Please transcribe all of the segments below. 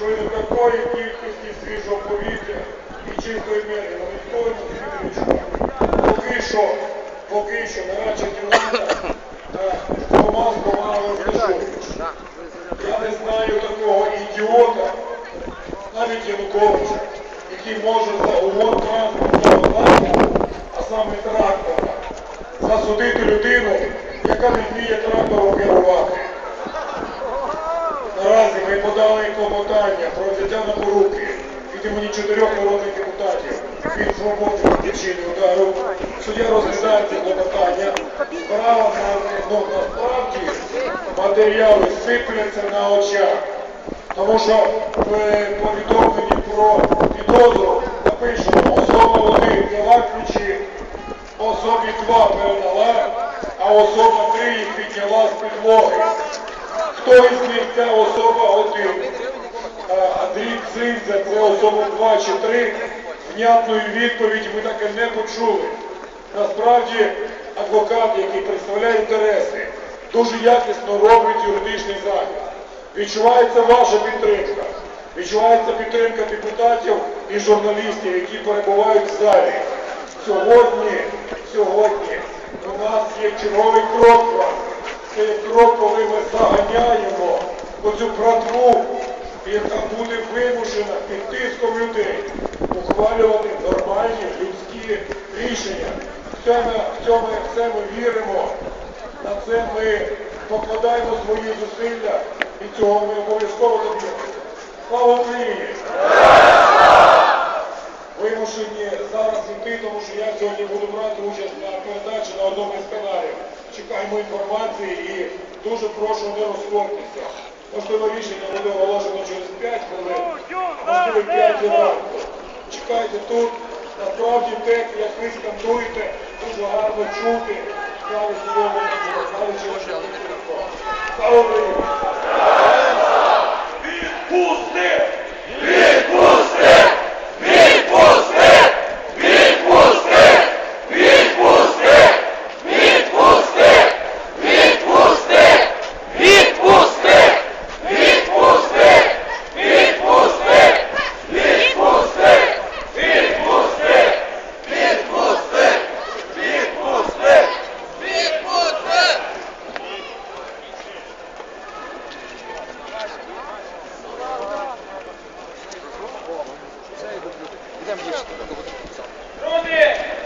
що від такої кількості свіжого повітря і чистої енергії на ніхто не відчуває. Поки що, поки що нарадча кімната Роман Роман Росташович. Я не знаю такого ідіота, навіть Януковича, який може за умов транспортного засобу, а саме трактора, засудити людину, яка не вміє трактором керувати. Подали клопотання про взяття на поруки від імені чотирьох народних депутатів від свободи причини удару. Суддя розглядає це клопотання. Справа на- ну, насправді матеріали сипляться на очах. Тому що в повідомленні про підозру напишемо особа 1 взяла ключі, особі 2 передала, а особа 3 їх підняла з підлоги. Хто із них ця особа один? Е, Андрій Цинця, це особа 2 чи 3. Внятної відповіді ми таки не почули. Насправді адвокат, який представляє інтереси, дуже якісно робить юридичний захист. Відчувається ваша підтримка. Відчувається підтримка депутатів і журналістів, які перебувають в залі. Сьогодні, сьогодні у нас є черговий крок. Це крок, коли ми заганяємо оцю братву, яка буде вимушена під тиском людей ухвалювати нормальні людські рішення. В це ми, в цьому в це ми віримо, на це ми покладаємо свої зусилля і цього ми обов'язково доб'ємося. Слава Україні! Вимушені зараз йти, тому що я сьогодні буду брати участь на передачі на одному із каналів. Чекаємо інформації і дуже прошу не розходитися. Можливо, рішення буде оголошено через 5 хвилин, можливо, 5 ранку. Чекайте тут. Насправді текст, як ви скандуєте, дуже гарно чути. Слава Україні! Друзі,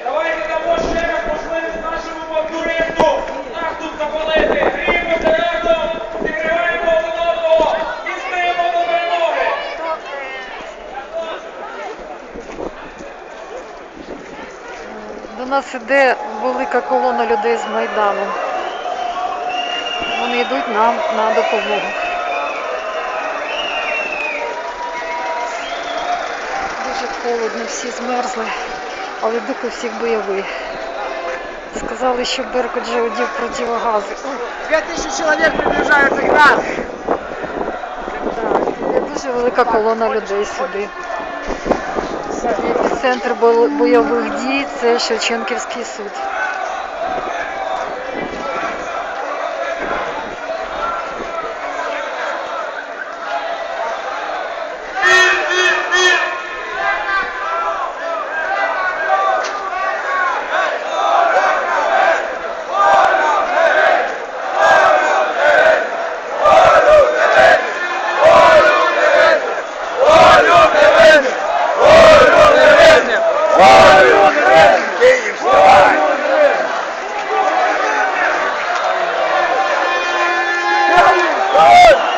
давайте дамо ще раз можливість нашому бандуристу нас тут запалити. Гріємося разом, зігріваємо один одного і стаємо до перемоги. До нас іде велика колона людей з Майдану. Вони йдуть нам на допомогу. Дуже холодно, всі змерзли, але дух у всіх бойовий. Сказали, що Беркут вже одів противогази. Ой, 2000 человек приближаются к нам. так, дуже велика колона людей сюди. Центр бойових дій це Шевченківський суд. Київ, вставай! Київ, вставай!